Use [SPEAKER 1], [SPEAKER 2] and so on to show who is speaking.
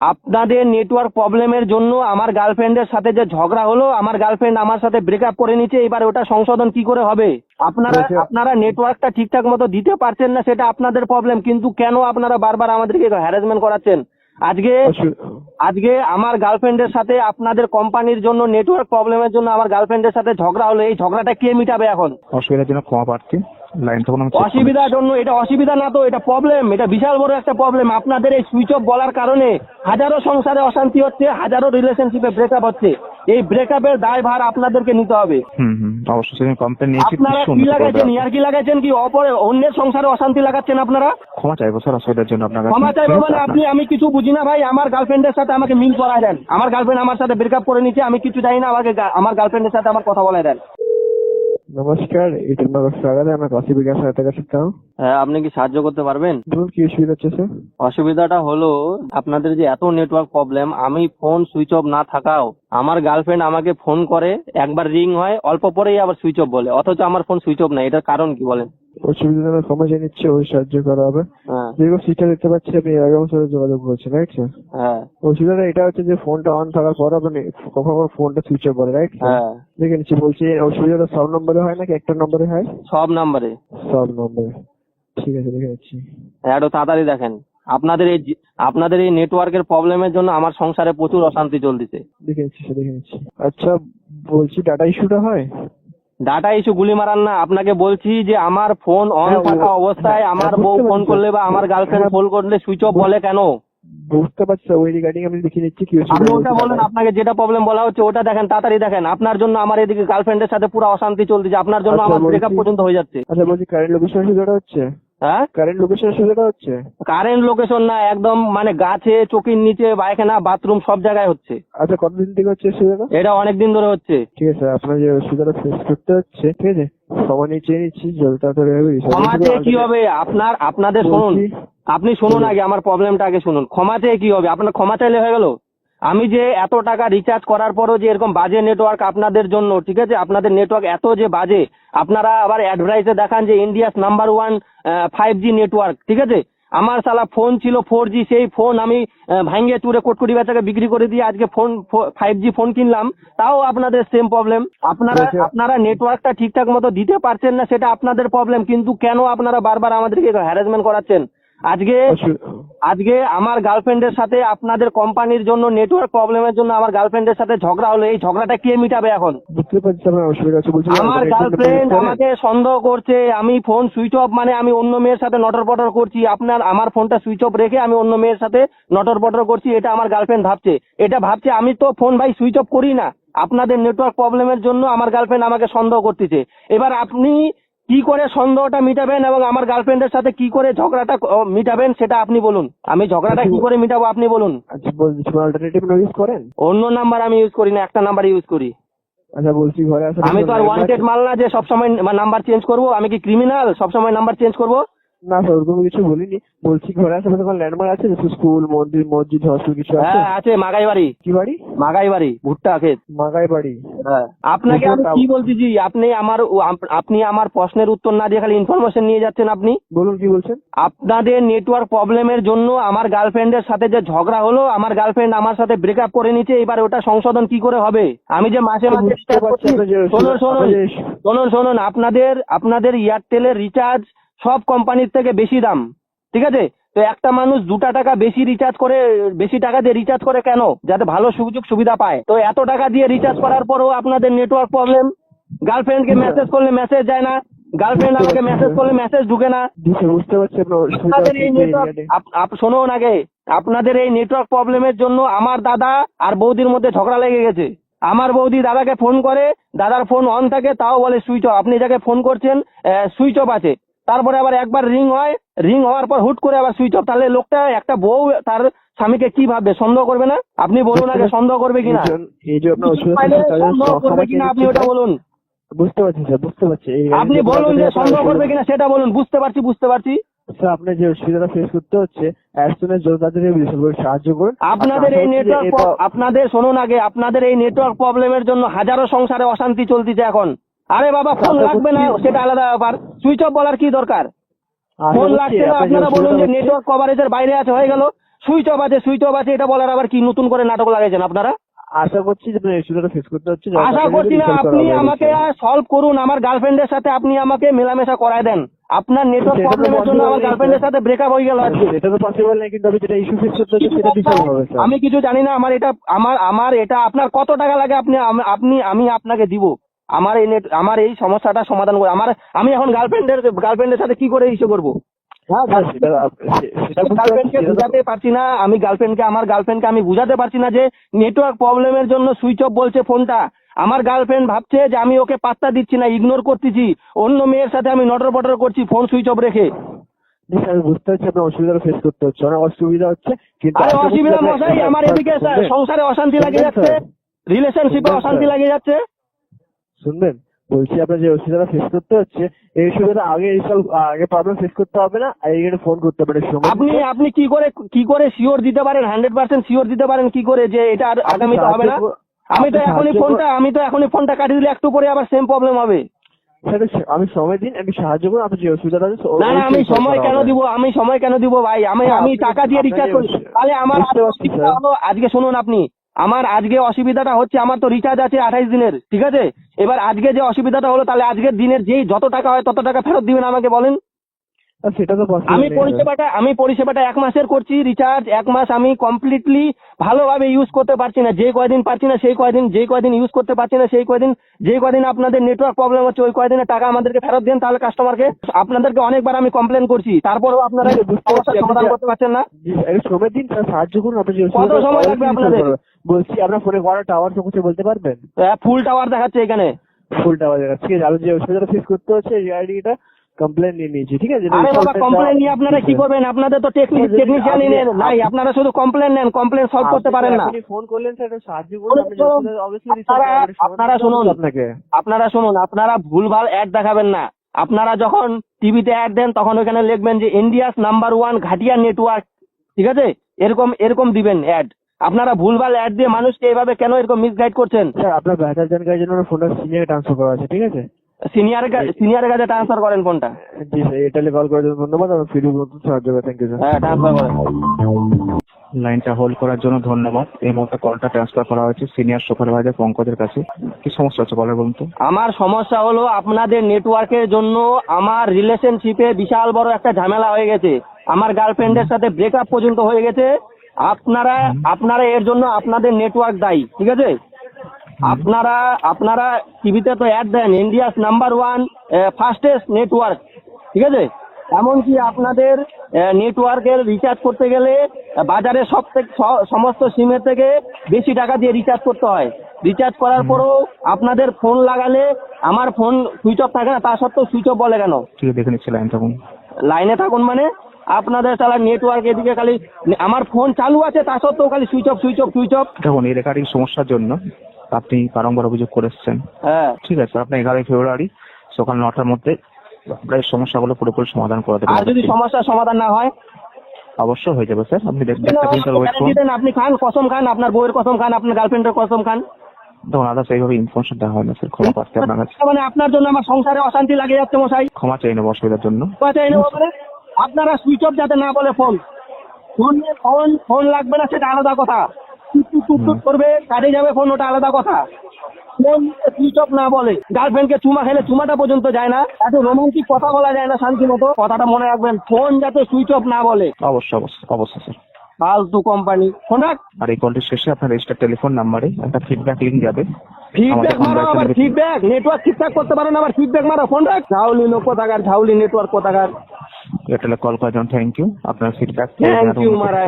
[SPEAKER 1] আপনাদের নেটওয়ার্ক প্রবলেমের জন্য আমার গার্লফ্রেন্ডের সাথে যে ঝগড়া হলো আমার গার্লফ্রেন্ড আমার সাথে ব্রেকআপ করে নিচ্ছে এবার ওটা সংশোধন কি করে হবে? আপনারা আপনারা নেটওয়ার্কটা ঠিকঠাক মতো দিতে পারছেন না সেটা আপনাদের প্রবলেম কিন্তু কেন আপনারা বারবার আমাদেরকে হ্যারাসমেন্ট করাচ্ছেন? আজকে আজকে আমার গার্লফ্রেন্ডের সাথে আপনাদের কোম্পানির জন্য নেটওয়ার্ক প্রবলেমের জন্য আমার গার্লফ্রেন্ডের সাথে ঝগড়া হলো এই ঝগড়াটা কে মিটাবে এখন?
[SPEAKER 2] অসুবিধার জন্য ক্ষমা প্রার্থী। লাইন তখন আমি
[SPEAKER 1] অসুবিধার জন্য এটা অসুবিধা না তো এটা প্রবলেম এটা বিশাল বড় একটা প্রবলেম আপনাদের এই সুইচ অফ বলার কারণে হাজারো সংসারে অশান্তি হচ্ছে হাজারো রিলেশনশিপে ব্রেকআপ হচ্ছে। এই ব্রেকআপের দায়ভার আপনাদেরকে নিতে হবে।
[SPEAKER 2] হুম হুম অবশ্যই সেদিন কমপ্লেন নিয়েছি
[SPEAKER 1] আপনারা কি লাগাচ্ছেন
[SPEAKER 2] আর-
[SPEAKER 1] ইয়ার কি লাগাচ্ছেন কি? অপরে অন্যের সংসারে অশান্তি লাগাচ্ছেন আপনারা?
[SPEAKER 2] ক্ষমা চাইব স্যার অসুবিধার জন্য আপনার কাছে।
[SPEAKER 1] ক্ষমা চাইব মানে আপনি আমি কিছু বুঝি না ভাই আমার গার্লফ্রেন্ডের সাথে আমাকে মিল করায় দেন। আমার গার্লফ্রেন্ড আমার সাথে ব্রেকআপ করে নিচ্ছে আমি কিছু জানি না আমাকে আমার গার্লফ্রেন্ডের সাথে আমার কথা বলে দেন।
[SPEAKER 3] নমস্কার ইটেল নগর স্বাগত আমার কাছে বিকাশ সহায়তা কাছে চাও
[SPEAKER 1] হ্যাঁ আপনি কি সাহায্য করতে পারবেন?
[SPEAKER 3] বলুন কি অসুবিধা হচ্ছে
[SPEAKER 1] অসুবিধাটা হলো আপনাদের যে এত নেটওয়ার্ক প্রবলেম আমি ফোন সুইচ অফ না থাকাও। আমার গার্লফ্রেন্ড আমাকে ফোন করে একবার রিং হয় অল্প পরেই আবার সুইচ অফ বলে। অথচ আমার ফোন সুইচ অফ নাই এটার কারণ কি বলেন?
[SPEAKER 3] অসুবিধা আমি ক্ষমা চেয়ে নিচ্ছি ওই সাহায্য করা হবে।
[SPEAKER 1] হ্যাঁ।
[SPEAKER 3] যেরকম সিটটা দেখতে পাচ্ছি আপনি এর আগেও সাথে যোগাযোগ করছেন রাইট স্যার
[SPEAKER 1] হ্যাঁ
[SPEAKER 3] অসুবিধাটা এটা হচ্ছে যে ফোনটা অন থাকার পর আপনি কখনো কখনো ফোনটা সুইচ অফ করে রাইট
[SPEAKER 1] হ্যাঁ।
[SPEAKER 3] দেখে নিচ্ছি বলছি অসুবিধাটা সব নম্বরে হয় নাকি? একটা নম্বরে হয়?
[SPEAKER 1] সব নাম্বারে।
[SPEAKER 3] সব নম্বরে। ঠিক আছে দেখে নিচ্ছি।
[SPEAKER 1] একটু তাড়াতাড়ি দেখেন। আপনাদের এই আপনাদের এই নেটওয়ার্কের প্রবলেমের জন্য আমার সংসারে প্রচুর অশান্তি চলতেছে।
[SPEAKER 3] দেখে নিচ্ছি দেখে নিচ্ছি। আচ্ছা বলছি ডাটা ইস্যুটা হয়?
[SPEAKER 1] ডাটা ইস্যু গুলি মারান না। আপনাকে বলছি যে আমার ফোন অন
[SPEAKER 3] হ্যাঁ,
[SPEAKER 1] থাকা অবস্থায়
[SPEAKER 3] হ্যাঁ,
[SPEAKER 1] আমার বউ ফোন করলে বা আমার গার্লফ্রেন্ড
[SPEAKER 3] হ্যাঁ।
[SPEAKER 1] ফোন করলে সুইচ অফ বলে কেন?
[SPEAKER 3] বুঝতে পারছি ওই রিগার্ডিং আমি দেখে নিচ্ছি কি
[SPEAKER 1] আপনি ওটা বলেন আপনাকে যেটা প্রবলেম বলা হচ্ছে ওটা দেখেন তাড়াতাড়ি দেখেন। আপনার জন্য আমার এদিকে গার্লফ্রেন্ডের সাথে পুরো অশান্তি চলতেছে আপনার জন্য
[SPEAKER 3] আচ্ছা,
[SPEAKER 1] আমার ব্রেকআপ পর্যন্ত হয়ে যাচ্ছে।
[SPEAKER 3] আচ্ছা বলছি কারেন্ট লোকেশন অসুবিধাটা হচ্ছে?
[SPEAKER 1] হ্যাঁ?
[SPEAKER 3] কারেন্ট লোকেশন হচ্ছে?
[SPEAKER 1] কারেন্ট লোকেশন না একদম মানে গাছে চকির নিচে পায়খানা বাথরুম সব জায়গায় হচ্ছে।
[SPEAKER 3] আচ্ছা কতদিন থেকে হচ্ছে
[SPEAKER 1] এটা অনেক দিন ধরে হচ্ছে।
[SPEAKER 3] ঠিক আছে আপনার যে অসুবিধাটা ফেস করতে হচ্ছে ঠিক আছে? সময় নিয়ে চেয়ে নিচ্ছি জল তাড়াতাড়ি হবে।
[SPEAKER 1] ক্ষমাতে কি হবে? আপনার আপনাদের শুনুন আপনি শুনুন আগে আমার প্রবলেমটা আগে শুনুন। ক্ষমাতে কি হবে? আপনার ক্ষমা চাইলে হয়ে গেল? আমি যে এত টাকা রিচার্জ করার পরও যে এরকম বাজে নেটওয়ার্ক আপনাদের জন্য ঠিক আছে? আপনাদের নেটওয়ার্ক এত যে বাজে আপনারা আবার অ্যাডভার্টাইজে দেখান যে India's number one five G network ঠিক আছে? আমার সালা ফোন ছিল ফোর জি সেই ফোন আমি ভাঙ্গে চুরে কোটকুটি বেচাকে বিক্রি করে দিয়ে আজকে ফোন ফাইভ জি ফোন কিনলাম। তাও আপনাদের সেম প্রবলেম আপনারা আপনারা নেটওয়ার্কটা ঠিকঠাক মতো দিতে পারছেন না সেটা আপনাদের প্রবলেম কিন্তু কেন আপনারা বারবার আমাদেরকে হ্যারাসমেন্ট করাচ্ছেন? আজকে আজকে আমার গার্লফ্রেন্ডের সাথে আপনাদের কোম্পানির জন্য নেটওয়ার্ক প্রবলেমের জন্য আমার গার্লফ্রেন্ডের সাথে ঝগড়া হলো। এই ঝগড়াটা কে মিটাবে এখন?
[SPEAKER 3] বুঝতে পারছি আপনার অসুবিধা আছে বলছি
[SPEAKER 1] আমার গার্লফ্রেন্ড আমাকে সন্দেহ করছে আমি ফোন সুইচ অফ মানে আমি অন্য মেয়ের সাথে নটর পটর করছি। আপনার আমার ফোনটা সুইচ অফ রেখে আমি অন্য মেয়ের সাথে নটর পটর করছি এটা আমার গার্লফ্রেন্ড ভাবছে। এটা ভাবছে আমি তো ফোন ভাই সুইচ অফ করি না। আপনাদের নেটওয়ার্ক প্রবলেমের জন্য আমার গার্লফ্রেন্ড আমাকে সন্দেহ করতেছে। এবার আপনি কি করে সন্দেহটা মিটাবেন এবং আমার গার্লফ্রেন্ডের সাথে কি করে ঝগড়াটা মিটাবেন সেটা আপনি বলুন। আমি ঝগড়াটা কি করে মিটাবো আপনি বলুন।
[SPEAKER 3] আচ্ছা বলছি অল্টারনেটিভ ইউজ করেন?
[SPEAKER 1] অন্য নাম্বার আমি ইউজ করি না একটা নাম্বার ইউজ করি।
[SPEAKER 3] আচ্ছা বলছি ঘরে
[SPEAKER 1] আমি তো আর ওয়ান্টেড মাল না যে সবসময় নাম্বার চেঞ্জ করব আমি কি ক্রিমিনাল সবসময় নাম্বার চেঞ্জ করব?
[SPEAKER 3] না ওরকম কিছু বলিনি। বলছি ঘরে আশেপাশে কোনো ল্যান্ডমার্ক আছে? যেসব স্কুল মন্দির মসজিদ হসপিটাল কিছু আছে?
[SPEAKER 1] হ্যাঁ আছে মাগাই বাড়ি।
[SPEAKER 3] কি বাড়ি?
[SPEAKER 1] মাগাই বাড়ি ভুট্টা ক্ষেত।
[SPEAKER 3] মাগাই বাড়ি।
[SPEAKER 1] হ্যাঁ। আপনাকে আমি কি বলতেছি আপনি আমার আপনি আমার প্রশ্নের উত্তর না দিয়ে খালি ইনফরমেশন নিয়ে যাচ্ছেন আপনি?
[SPEAKER 3] বলুন কি বলছেন?
[SPEAKER 1] আপনাদের নেটওয়ার্ক প্রবলেমের জন্য আমার গার্লফ্রেন্ডের সাথে যে ঝগড়া হলো আমার গার্লফ্রেন্ড আমার সাথে ব্রেকআপ করে নিচ্ছে এবার ওটা সংশোধন কি করে হবে? আমি যে মাসে মাসে শুনুন শুনুন শুনুন শুনুন আপনাদের আপনাদের এয়ারটেলের রিচার্জ সব কোম্পানির থেকে বেশি দাম ঠিক আছে? তো একটা মানুষ দুটা টাকা বেশি রিচার্জ করে বেশি টাকা দিয়ে রিচার্জ করে কেন? যাতে ভালো সুযোগ সুবিধা পায়। তো এত টাকা দিয়ে রিচার্জ করার পরও আপনাদের নেটওয়ার্ক প্রবলেম গার্লফ্রেন্ডকে মেসেজ করলে মেসেজ যায় না গার্লফ্রেন্ড আমাকে মেসেজ করলে মেসেজ ঢুকে না।
[SPEAKER 3] বুঝতে পারছি আপনার অসুবিধা
[SPEAKER 1] আপনাদের এই নেটওয়ার্ক শুনুন আগে। আপনাদের এই নেটওয়ার্ক প্রবলেমের জন্য আমার দাদা আর বৌদির মধ্যে ঝগড়া লেগে গেছে। আমার বৌদি দাদাকে ফোন করে দাদার ফোন অন থাকে তাও বলে সুইচ অফ আপনি যাকে ফোন করছেন সুইচ অফ আছে। তারপরে আবার একবার রিং হয় রিং হওয়ার পর হুট করে আবার সুইচ অফ তাহলে লোকটা একটা বউ তার স্বামীকে কি ভাববে? সন্দেহ করবে না? আপনি বলুন আগে সন্দেহ করবে কিনা? সন্দেহ করবে আপনি ওটা বলুন?
[SPEAKER 3] বুঝতে পারছি স্যার বুঝতে পারছি।
[SPEAKER 1] আপনি বলুন যে সন্দেহ করবে কিনা সেটা বলুন বুঝতে পারছি বুঝতে পারছি।
[SPEAKER 3] স্যার আপনার যে অসুবিধাটা ফেস করতে হচ্ছে সাহায্য করুন।
[SPEAKER 1] আপনাদের এই নেটওয়ার্ক আপনাদের শুনুন আগে আপনাদের এই নেটওয়ার্ক প্রবলেমের জন্য হাজারো সংসারে অশান্তি চলতেছে এখন। আরে বাবা ফোন
[SPEAKER 3] আচ্ছা,
[SPEAKER 1] লাগবে না সেটা আলাদা ব্যাপার। সুইচ অফ বলার কি দরকার? ফোন লাগছে না আপনারা বলুন যে নেটওয়ার্ক কভারেজের বাইরে আছে হয়ে গেল। সুইচ অফ আছে সুইচ অফ আছে এটা বলার আবার কি নতুন করে নাটক লাগাইছেন আপনারা?
[SPEAKER 3] আশা করছি যে ইস্যুটা ফেস করতে হচ্ছে
[SPEAKER 1] আশা করছি না আপনি আমাকে সলভ করুন আমার গার্লফ্রেন্ডের সাথে আপনি আমাকে মেলামেশা করায় দেন। আপনার নেটওয়ার্ক প্রবলেমের জন্য আমার গার্লফ্রেন্ডের। সাথে ব্রেকআপ হয়ে গেল আজকে
[SPEAKER 3] সেটা তো পসিবল নেই কিন্তু আমি যেটা ইস্যু ফেস করতে হচ্ছে সেটা রিসলভ হবে
[SPEAKER 1] আমি কিছু জানি না আমার এটা আমার আমার এটা আপনার কত টাকা লাগে আপনি আপনি আমি আপনাকে দিব। আমার এই নেট আমার এই সমস্যাটা সমাধান করে আমার আমি এখন গার্লফ্রেন্ডের গার্লফ্রেন্ডের সাথে কি করে ইস্যু করব হ্যাঁ
[SPEAKER 3] হ্যাঁ, সেটা বুঝতে
[SPEAKER 1] গার্লফ্রেন্ডকে
[SPEAKER 3] পারছি,
[SPEAKER 1] বুঝাতে না আমি গার্লফ্রেন্ডকে আমার গার্লফ্রেন্ডকে আমি বুঝাতে পারছি না যে নেটওয়ার্ক প্রবলেমের জন্য সুইচ অফ বলছে ফোনটা আমার গার্লফ্রেন্ড ভাবছে যে আমি ওকে পাত্তা দিচ্ছি না ইগনোর করতেছি অন্য মেয়ের সাথে আমি নটর পটর করছি ফোন সুইচ অফ রেখে
[SPEAKER 3] আমি বুঝতে পারছি আপনার অসুবিধা ফেস করতে হচ্ছে অনেক অসুবিধা হচ্ছে কিন্তু
[SPEAKER 1] অসুবিধা মশাই আমার এদিকে? সংসারে অশান্তি লাগে যাচ্ছে? রিলেশনশিপে অশান্তি? লাগে যাচ্ছে
[SPEAKER 3] শুনবেন? বলছি আপনার যে অসুবিধাটা ফেস করতে হচ্ছে এই অসুবিধাটা আগে রিসলভ আগে প্রবলেম ফেস করতে হবে না আর এখানে ফোন করতে পারে সময়
[SPEAKER 1] আপনি আপনি কি করে কি করে শিওর দিতে পারেন? হান্ড্রেড পার্সেন্ট শিওর দিতে পারেন কি করে যে এটা আর আগামীতে হবে না? আমি তো এখনই ফোনটা আমি তো এখনই ফোনটা কাটিয়ে দিলে একটু পরে আবার সেম প্রবলেম হবে।
[SPEAKER 3] স্যার, আমি সময় দিন আমি সাহায্য করুন আপনি যে অসুবিধাটা আছে
[SPEAKER 1] না না আমি সময় কেন। দিব? আমি সময় কেন দিব ভাই? আমি আমি টাকা দিয়ে রিচার্জ করি। তাহলে আমার আজকে শুনুন আপনি। আমার আজকে অসুবিধাটা হচ্ছে আমার তো রিচার্জ আছে আঠাইশ দিনের ঠিক আছে? এবার আজকে যে অসুবিধাটা হলো তাহলে আজকের দিনের যেই যত টাকা হয় তত টাকা ফেরত দিবেন আমাকে বলেন।
[SPEAKER 3] সেটা তো
[SPEAKER 1] আমি পরিষেবাটা আমি পরিষেবাটা এক মাসের করছি রিচার্জ এক মাস আমি কমপ্লিটলি ভালোভাবে ইউজ করতে পারছি না। যে কয়দিন পারছি না সেই কয়দিন যে কয়দিন ইউজ করতে পারছি না সেই কয়দিন যে কয়দিন আপনাদের নেটওয়ার্ক প্রবলেম হচ্ছে ওই কয়দিনের টাকা আমাদেরকে ফেরত দেন তাহলে কাস্টমারকে আপনাদেরকে অনেকবার আমি কমপ্লেন করছি। তারপরেও আপনারা সমস্যার সমাধান করতে পারছেন না।
[SPEAKER 3] দিন সাহায্য করুন আপনি
[SPEAKER 1] কত সময় লাগবে আপনাদের?
[SPEAKER 3] বলছি আপনার ফোনে কটা টাওয়ার চলছে বলতে পারবেন?
[SPEAKER 1] ফুল টাওয়ার দেখাচ্ছে এখানে।
[SPEAKER 3] ফুল টাওয়ার দেখাচ্ছে। ঠিক আছে আমি যে অসুবিধাটা ফেস করতে হচ্ছে কমপ্লেন নিয়ে নিয়েছি ঠিক আছে?
[SPEAKER 1] আরে বাবা কমপ্লেন নিয়ে আপনারা কি করবেন? আপনাদের তো টেকনিক
[SPEAKER 3] যদি
[SPEAKER 1] টেকনিশিয়ান
[SPEAKER 3] আপনি-
[SPEAKER 1] নেন। নাই আপনারা শুধু কমপ্লেন নেন কমপ্লেন সলভ করতে পারেন না।
[SPEAKER 3] আপনি ফোন করলেন স্যার একটু সাহায্য করুন
[SPEAKER 1] আপনারা শুনুন।
[SPEAKER 3] আপনাকে।
[SPEAKER 1] আপনারা শুনুন আপনারা ভুলভাল অ্যাড দেখাবেন না। আপনারা যখন টিভিতে অ্যাড দেন তখন ওখানে লিখবেন যে ইন্ডিয়াস নাম্বার ওয়ান ঘাটিয়া নেটওয়ার্ক ঠিক আছে? এরকম এরকম দিবেন অ্যাড আপনারা ভুলভাল অ্যাড দিয়ে মানুষকে এভাবে কেন এরকম মিসগাইড করছেন?
[SPEAKER 3] স্যার আপনার বেটার জানকারির জন্য ফোনটা সিনিয়র ট্রান্সফার করা আছে ঠিক আছে?
[SPEAKER 1] সিনিয়র সিনিয়রের কাছে ট্রান্সফার করেন ফোনটা
[SPEAKER 3] জি স্যার এটালে কল করার জন্য ধন্যবাদ আমার ফিরি মতো সাহায্য করে থ্যাংক ইউ স্যার
[SPEAKER 1] হ্যাঁ ট্রান্সফার করেন।
[SPEAKER 2] লাইনটা হোল্ড করার জন্য ধন্যবাদ। এই মুহূর্তে কলটা ট্রান্সফার করা হয়েছে সিনিয়র সুপারভাইজার পঙ্কজের কাছে। কি সমস্যা হচ্ছে বলার বলুন তো।
[SPEAKER 1] আমার সমস্যা হলো আপনাদের নেটওয়ার্কের জন্য আমার রিলেশনশিপে বিশাল বড় একটা ঝামেলা হয়ে গেছে। আমার গার্লফ্রেন্ডের সাথে ব্রেকআপ পর্যন্ত হয়ে গেছে। আপনারা আপনারা এর জন্য আপনাদের নেটওয়ার্ক দায়ী ঠিক আছে? আপনারা আপনারা টিভিতে তো অ্যাড দেন India's number one fastest network ঠিক আছে? এমনকি আপনাদের নেটওয়ার্কের রিচার্জ করতে গেলে বাজারে সব থেকে সমস্ত সিমের থেকে বেশি টাকা দিয়ে রিচার্জ করতে হয়। রিচার্জ করার পরেও আপনাদের ফোন লাগালে আমার ফোন সুইচ অফ থাকে না তা সত্ত্বেও সুইচ অফ বলে কেন?
[SPEAKER 2] ঠিক দেখে নিচ্ছি লাইন থাকুন
[SPEAKER 1] লাইনে থাকুন মানে। আপনাদের তাহলে নেটওয়ার্ক এদিকে খালি আমার ফোন চালু আছে তা সত্ত্বেও খালি switch off switch off switch off
[SPEAKER 2] দেখুন এই রেকর্ডিং সমস্যার জন্য আপনি বারংবার অভিযোগ করে এসছেন।
[SPEAKER 1] হ্যাঁ।
[SPEAKER 2] ঠিক আছে আপনি এগারোই ফেব্রুয়ারি সকাল নটার মধ্যে আমরা এই সমস্যাগুলো পুরোপুরি সমাধান করে দেবেন।
[SPEAKER 1] আর যদি সমস্যার সমাধান না হয়?
[SPEAKER 2] অবশ্যই হয়ে যাবে স্যার। আপনি দেখ- দেখতে দিন ওয়েট
[SPEAKER 1] guarantee
[SPEAKER 2] করুন।
[SPEAKER 1] দেন, আপনি খান কসম খান আপনার বউয়ের কসম খান আপনার গার্লফ্রেন্ডের কসম খান।
[SPEAKER 2] দেখুন আদার্স এইভাবে ইনফরমেশন দেওয়া হয় না স্যার ক্ষমা পাচ্ছি আপনার কাছে।
[SPEAKER 1] মানে আপনার জন্য আমার সংসারে অশান্তি লাগে যাচ্ছে মশাই।
[SPEAKER 2] ক্ষমা চাই নেব অসুবিধার জন্য।
[SPEAKER 1] কথা এই নেব মানে আপনারা সুইচ অফ যাতে না বলে ফোন ফোন ফোন ফোন লাগবে না সেটা আলাদা কথা। টুক টুক টুক টুক করবে কাটে যাবে ফোন ওটা আলাদা কথা। ফোন সুইচ অফ না বলে। গার্লফ্রেন্ডকে চুমা খেলে চুমাটা পর্যন্ত যায় না। এত রোমান্টিক কথা বলা যায় না শান্তি মতো। কথাটা মনে রাখবেন ফোন যাতে সুইচ অফ না বলে।
[SPEAKER 2] অবশ্যই অবশ্যই অবশ্যই স্যার
[SPEAKER 1] ফালতু কোম্পানি ফোন রাখ
[SPEAKER 2] আর এই কলটি শেষে আপনার রেজিস্টার টেলিফোন নাম্বারে একটা ফিডব্যাক লিঙ্ক যাবে।
[SPEAKER 1] ফিডব্যাক মারো আবার ফিডব্যাক নেটওয়ার্ক ঠিকঠাক করতে পারো না আবার ফিডব্যাক মারো। ফোন রাখ ঝাউলি নো কোথাকার ঝাউলি নেটওয়ার্ক কোথাকার।
[SPEAKER 2] এয়ারটেলে কল করার জন্য থ্যাংক ইউ আপনার ফিডব্যাক
[SPEAKER 1] থ্যাংক
[SPEAKER 2] ইউ মারা